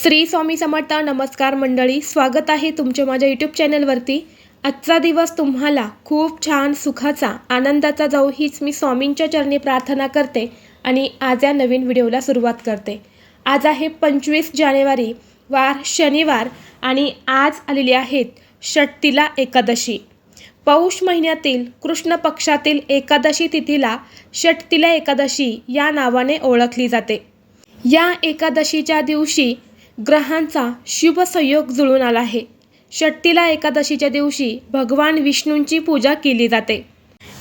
श्री स्वामी समर्थ नमस्कार मंडळी स्वागत आहे तुमच्या माझ्या यूट्यूब चॅनलवरती आजचा दिवस तुम्हाला खूप छान सुखाचा आनंदाचा जाऊ हीच मी स्वामींच्या चरणी प्रार्थना करते आणि आज या नवीन व्हिडिओला सुरुवात करते. आज आहे पंचवीस जानेवारी वार शनिवार आणि आज आलेली आहेत षट्टीला एकादशी. पौष महिन्यातील कृष्ण पक्षातील एकादशी तिथीला षट्टीला एकादशी या नावाने ओळखली जाते. या एकादशीच्या दिवशी ग्रहांचा शुभ संयोग जुळून आला आहे. षट्टीला एकादशीच्या दिवशी भगवान विष्णूंची पूजा केली जाते.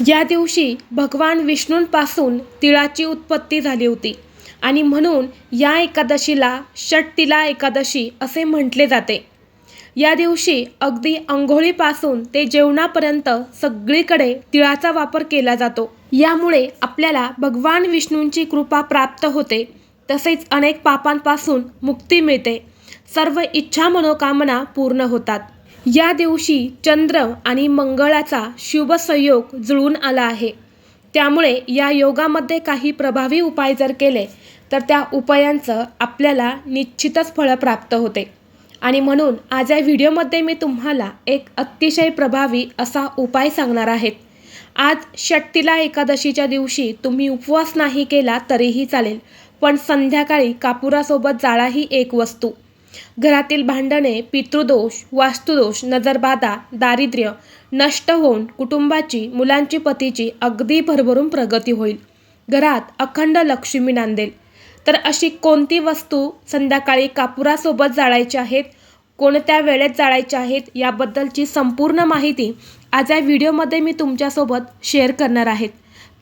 या दिवशी भगवान विष्णूंपासून तिळाची उत्पत्ती झाली होती आणि म्हणून या एकादशीला षट्टीला एकादशी असे म्हटले जाते. या दिवशी अगदी अंघोळीपासून ते जेवणापर्यंत सगळीकडे तिळाचा वापर केला जातो. यामुळे आपल्याला भगवान विष्णूंची कृपा प्राप्त होते. तसेच अनेक पापांपासून मुक्ती मिळते. सर्व इच्छा मनोकामना पूर्ण होतात. या दिवशी चंद्र आणि मंगळाचा शुभ संयोग जुळून आला आहे. त्यामुळे या योगामध्ये काही प्रभावी उपाय जर केले तर त्या उपायांचं आपल्याला निश्चितच फळ प्राप्त होते. आणि म्हणून आज या व्हिडिओमध्ये मी तुम्हाला एक अतिशय प्रभावी असा उपाय सांगणार आहेत आज षट्टीला एकादशीच्या दिवशी तुम्ही उपवास नाही केला तरीही चालेल पण संध्याकाळी कापुरासोबत जाळा ही एक वस्तू. घरातील भांडणे पितृदोष वास्तुदोष नजरबाधा दारिद्र्य नष्ट होऊन कुटुंबाची मुलांची पतीची अगदी भरभरून प्रगती होईल. घरात अखंड लक्ष्मी नांदेल. तर अशी कोणती वस्तू संध्याकाळी कापुरासोबत जाळायची आहेत कोणत्या वेळेत जाळायच्या आहेत याबद्दलची संपूर्ण माहिती आज या व्हिडिओमध्ये मी तुमच्यासोबत शेअर करणार आहेत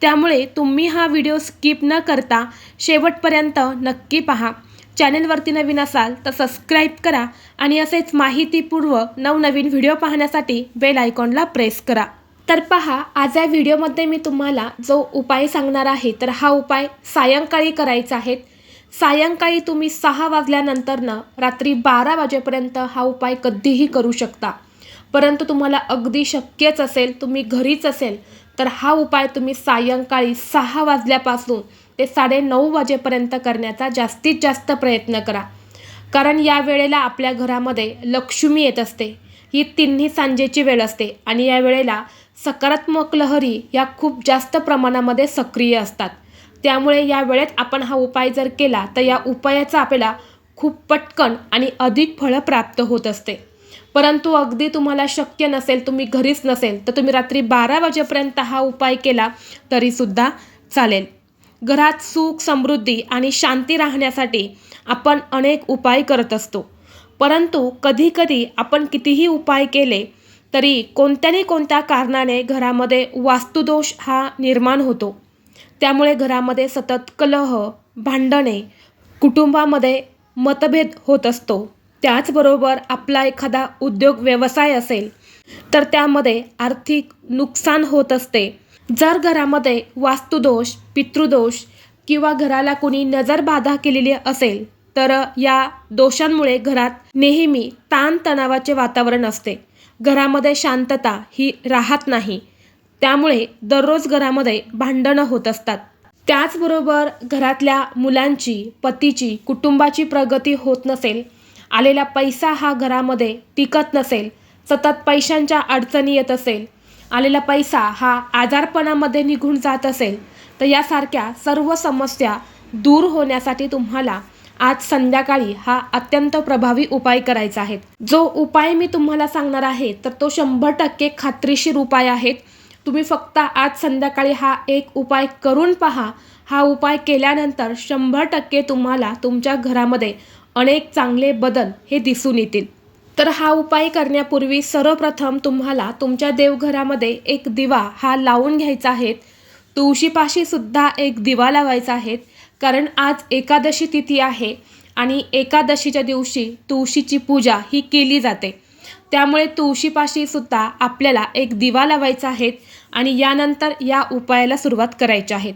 त्यामुळे तुम्ही हा व्हिडिओ स्किप न करता शेवटपर्यंत नक्की पहा. चॅनेलवरती नवीन असाल तर सबस्क्राईब करा आणि असेच माहितीपूर्व नवनवीन व्हिडिओ पाहण्यासाठी बेल आयकॉनला प्रेस करा. तर पहा आज या व्हिडिओमध्ये मी तुम्हाला जो उपाय सांगणार आहे तर हा उपाय सायंकाळी करायचा आहे. सायंकाळी तुम्ही सहा वाजल्यानंतरनं रात्री बारा वाजेपर्यंत हा उपाय कधीही करू शकता. परंतु तुम्हाला अगदी शक्यच असेल तुम्ही घरीच असेल तर हा उपाय तुम्ही सायंकाळी सहा वाजल्यापासून ते साडेनऊ वाजेपर्यंत करण्याचा जास्तीत जास्त प्रयत्न करा. कारण या वेळेला आपल्या घरामध्ये लक्ष्मी येत असते. ही तिन्ही सांजेची वेळ असते आणि या वेळेला सकारात्मक लहरी या खूप जास्त प्रमाणामध्ये सक्रिय असतात. त्यामुळे या वेळेत आपण हा उपाय जर केला तर या उपायाचा आपल्याला खूप पटकन आणि अधिक फळं प्राप्त होत असते. परंतु अगदी तुम्हाला शक्य नसेल तुम्ही घरीच नसेल तर तुम्ही रात्री बारा वाजेपर्यंत हा उपाय केला तरीसुद्धा चालेल. घरात सुख समृद्धी आणि शांती राहण्यासाठी आपण अनेक उपाय करत असतो. परंतु कधीकधी आपण कितीही उपाय केले तरी कोणत्या ना कोणत्या कारणाने घरामध्ये वास्तुदोष हा निर्माण होतो. त्यामुळे घरामध्ये सतत कलह भांडणे कुटुंबामध्ये मतभेद होत असतो. त्याचबरोबर आपला एखादा उद्योग व्यवसाय असेल तर त्यामध्ये आर्थिक नुकसान होत असते. जर घरामध्ये वास्तुदोष पितृदोष किंवा घराला कोणी नजरबाधा केलेली असेल तर या दोषांमुळे घरात नेहमी ताणतणावाचे वातावरण असते. घरामध्ये शांतता ही राहत नाही. त्यामुळे दररोज घरामध्ये भांडणं होत असतात. त्याचबरोबर घरातल्या मुलांची पतीची कुटुंबाची प्रगती होत नसेल आलेला पैसा हा घरामध्ये टिकत नसेल सतत पैशांच्या अडचणी येत असेल आलेला पैसा हा आजारपणामध्ये निघून जात असेल तर यासारख्या सर्व समस्या दूर होण्यासाठी तुम्हाला आज संध्याकाळी हा अत्यंत प्रभावी उपाय करायचा आहे. जो उपाय मी तुम्हाला सांगणार आहे तर तो शंभर टक्के खात्रीशीर उपाय आहेत तुम्ही फक्त आज संध्याकाळी हा एक उपाय करून पहा. हा उपाय केल्यानंतर शंभर टक्के तुम्हाला तुमच्या घरामध्ये अनेक चांगले बदल हे दिसून येतील. तर हा उपाय करण्यापूर्वी सर्वप्रथम तुम्हाला तुमच्या देवघरामध्ये एक दिवा हा लावून घ्यायचा आहे. तुळशीपाशी सुद्धा एक दिवा लावायचा आहे. कारण आज एकादशी तिथी आहे आणि एकादशीच्या दिवशी तुळशीची पूजा ही केली जाते. त्यामुळे तुळशीपाशी सुद्धा आपल्याला एक दिवा लावायचा आहे आणि यानंतर या उपायाला सुरुवात करायची आहे.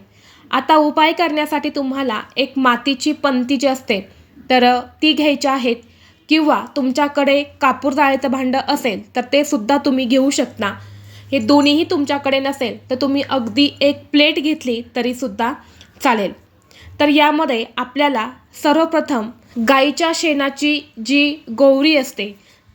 आता उपाय करण्यासाठी तुम्हाला एक मातीची पंती जी असते तर ती घ्यायची आहेत. किंवा तुमच्याकडे कापूर जाळ्याचं भांडं असेल तर ते सुद्धा तुम्ही घेऊ शकता. हे दोन्हीही तुमच्याकडे नसेल तर तुम्ही अगदी एक प्लेट घेतली तरीसुद्धा चालेल. तर यामध्ये आपल्याला सर्वप्रथम गाईच्या शेणाची जी गोवरी असते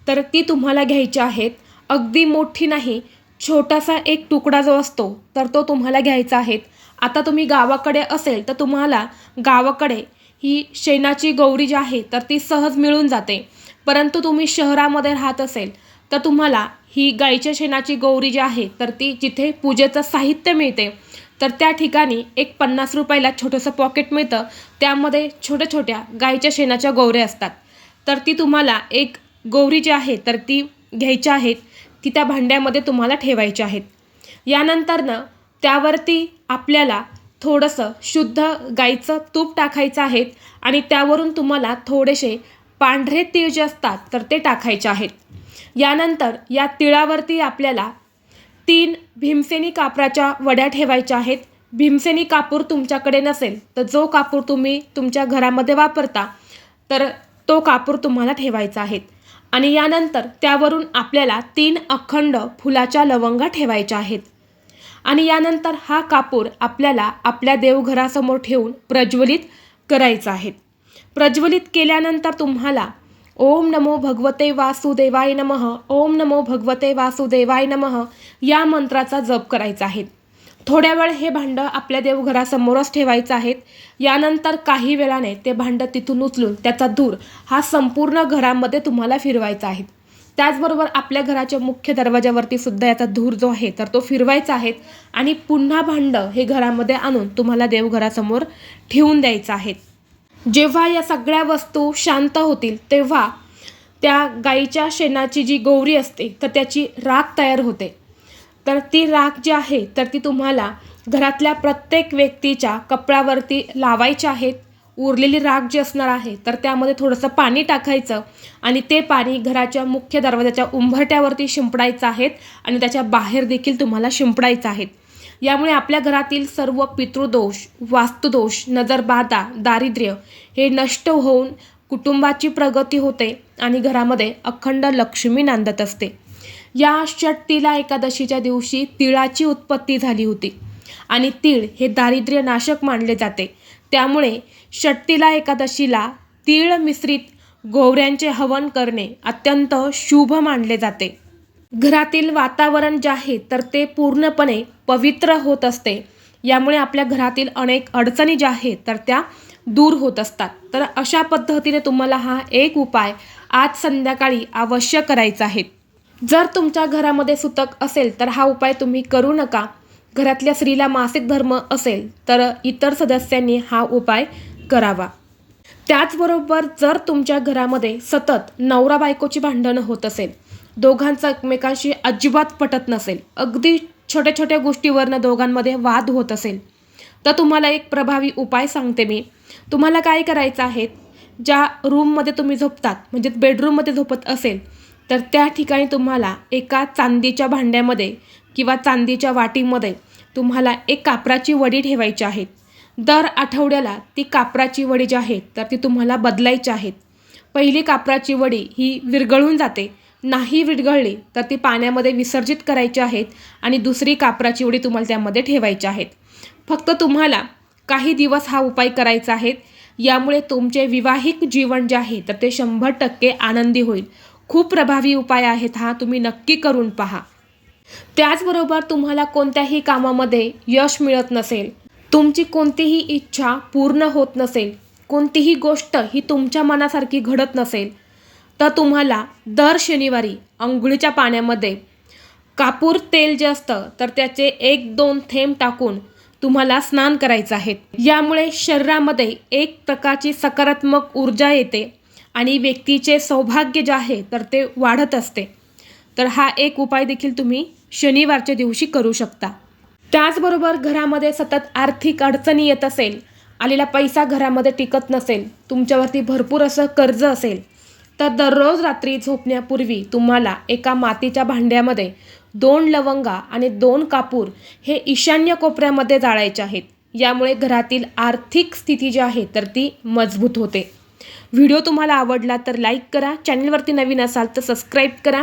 तर ती तुम्हाला घ्यायची आहेत. अगदी मोठी नाही छोटासा एक तुकडा जो असतो तर तो तुम्हाला घ्यायचा आहे. आता तुम्ही गावाकडे असेल तर तुम्हाला गावाकडे ही शेणाची गौरी जी आहे तर ती सहज मिळून जाते. परंतु तुम्ही शहरामध्ये राहत असेल तर तुम्हाला ही गाईच्या शेणाची गौरी जी आहे तर ती जिथे पूजेचं साहित्य मिळते तर त्या ठिकाणी एक पन्नास रुपयाला छोटंसं पॉकेट मिळतं. त्यामध्ये छोट्या छोट्या गाईच्या शेणाच्या गौऱ्या असतात. तर ती तुम्हाला एक गौरी जी आहे तर ती घ्यायच्या आहेत. ती त्या भांड्यामध्ये तुम्हाला ठेवायची आहेत. यानंतरनं त्यावरती आपल्याला थोडंसं शुद्ध गाईचं तूप टाकायचं आहे आणि त्यावरून तुम्हाला थोडेसे पांढरे तीळ जे असतात तर ते टाकायचे आहेत. यानंतर या तिळावरती आपल्याला तीन भीमसेनी कापराच्या वड्या ठेवायच्या आहेत. भीमसेनी कापूर तुमच्याकडे नसेल तर जो कापूर तुम्ही तुमच्या घरामध्ये वापरता तर तो कापूर तुम्हाला ठेवायचा आहे. आणि यानंतर त्यावरून आपल्याला तीन अखंड फुलाच्या लवंगा ठेवायच्या आहेत. आणि यानंतर हा कापूर आपल्याला आपल्या देवघरासमोर ठेवून प्रज्वलित करायचा आहे. प्रज्वलित केल्यानंतर तुम्हाला ओम नमो भगवते वासुदेवाय नमः ओम नमो भगवते वासुदेवाय नमः या मंत्राचा जप करायचा आहे. थोड्या वेळ हे भांडं आपल्या देवघरासमोरच ठेवायचं आहेत यानंतर काही वेळाने ते भांडं तिथून उचलून त्याचा धूर हा संपूर्ण घरामध्ये तुम्हाला फिरवायचा आहे. त्याचबरोबर आपल्या घराच्या मुख्य दरवाजावरती सुद्धा याचा धूर जो आहे तर तो फिरवायचा आहे. आणि पुन्हा भांडं हे घरामध्ये आणून तुम्हाला देवघरासमोर ठेवून द्यायचं आहे. जेव्हा या सगळ्या वस्तू शांत होतील तेव्हा त्या गाईच्या शेणाची जी गौरी असते तर त्याची राख तयार होते. तर ती राख जी आहे तर ती तुम्हाला घरातल्या प्रत्येक व्यक्तीच्या कपड्यावरती लावायची आहेत उरलेली राख जी असणार आहे तर त्यामध्ये थोडंसं पाणी टाकायचं आणि ते पाणी घराच्या मुख्य दरवाजाच्या उंबरट्यावरती शिंपडायचं आहेत आणि त्याच्या बाहेर देखील तुम्हाला शिंपडायचं आहेत. यामुळे आपल्या घरातील सर्व पितृदोष वास्तुदोष नजरबाधा दारिद्र्य हे नष्ट होऊन कुटुंबाची प्रगती होते आणि घरामध्ये अखंड लक्ष्मी नांदत असते. या षटतिला एकादशीच्या दिवशी तिळाची उत्पत्ती झाली होती आणि तीळ हे दारिद्र्य नाशक मानले जाते. त्यामुळे षटतिला एकादशीला तीळ मिश्रित गोवऱ्यांचे हवन करणे अत्यंत शुभ मानले जाते. घरातील वातावरण जे आहे तर ते पूर्णपणे पवित्र होत असते. यामुळे आपल्या घरातील अनेक अडचणी ज्या आहेत तर त्या दूर होत असतात. तर अशा पद्धतीने तुम्हाला हा एक उपाय आज संध्याकाळी अवश्य करायचा आहे. जर तुमच्या घरामध्ये सुतक असेल तर हा उपाय तुम्ही करू नका. घरातल्या स्त्रीला मासिक धर्म असेल तर इतर सदस्यांनी हा उपाय करावा. त्याचबरोबर जर तुमच्या घरामध्ये सतत नवरा बायकोची भांडणं होत असेल दोघांचं एकमेकांशी अजिबात पटत नसेल अगदी छोट्या छोट्या गोष्टीवरनं दोघांमध्ये वाद होत असेल तर तुम्हाला एक प्रभावी उपाय सांगते मी. तुम्हाला काय करायचं आहे ज्या रूममध्ये तुम्ही झोपतात म्हणजे बेडरूममध्ये झोपत असेल तर त्या ठिकाणी तुम्हाला एका चांदीच्या भांड्यामध्ये किंवा चांदीच्या वाटीमध्ये तुम्हाला एक कापराची वडी ठेवायची आहेत दर आठवड्याला ती कापराची वडी जी आहे तर ती तुम्हाला बदलायची आहेत पहिली कापराची वडी ही विरघळून जाते. नाही विरघळली तर ती पाण्यामध्ये विसर्जित करायची आहेत आणि दुसरी कापराची वडी तुम्हाला त्यामध्ये ठेवायची आहेत फक्त तुम्हाला काही दिवस हा उपाय करायचा आहे. यामुळे तुमचे विवाहिक जीवन जे आहे तर ते शंभर टक्के आनंदी होईल. खूप प्रभावी उपाय आहेत हा तुम्ही नक्की करून पहा. त्याचबरोबर तुम्हाला कोणत्याही कामामध्ये यश मिळत नसेल तुमची कोणतीही इच्छा पूर्ण होत नसेल कोणतीही गोष्ट ही तुमच्या मनासारखी घडत नसेल तर तुम्हाला दर शनिवारी अंघोळीच्या पाण्यामध्ये कापूर तेल जे असतं तर त्याचे एक दोन थेंब टाकून तुम्हाला स्नान करायचं आहे. यामुळे शरीरामध्ये एक प्रकारची सकारात्मक ऊर्जा येते आणि व्यक्तीचे सौभाग्य जे आहे तर ते वाढत असते. तर हा एक उपाय देखील तुम्ही शनिवारच्या दिवशी करू शकता. त्याचबरोबर घरामध्ये सतत आर्थिक अडचणी येत असेल आलेला पैसा घरामध्ये टिकत नसेल तुमच्यावरती भरपूर असं कर्ज असेल तर दररोज रात्री झोपण्यापूर्वी तुम्हाला एका मातीच्या भांड्यामध्ये दोन लवंगा आणि दोन कापूर हे ईशान्य कोपऱ्यामध्ये जाळायचे आहेत. यामुळे घरातील आर्थिक स्थिती जी आहे तर ती मजबूत होते. व्हिडिओ तुम्हाला आवडला तर लाईक करा चॅनलवरती नवीन असाल तर सबस्क्राईब करा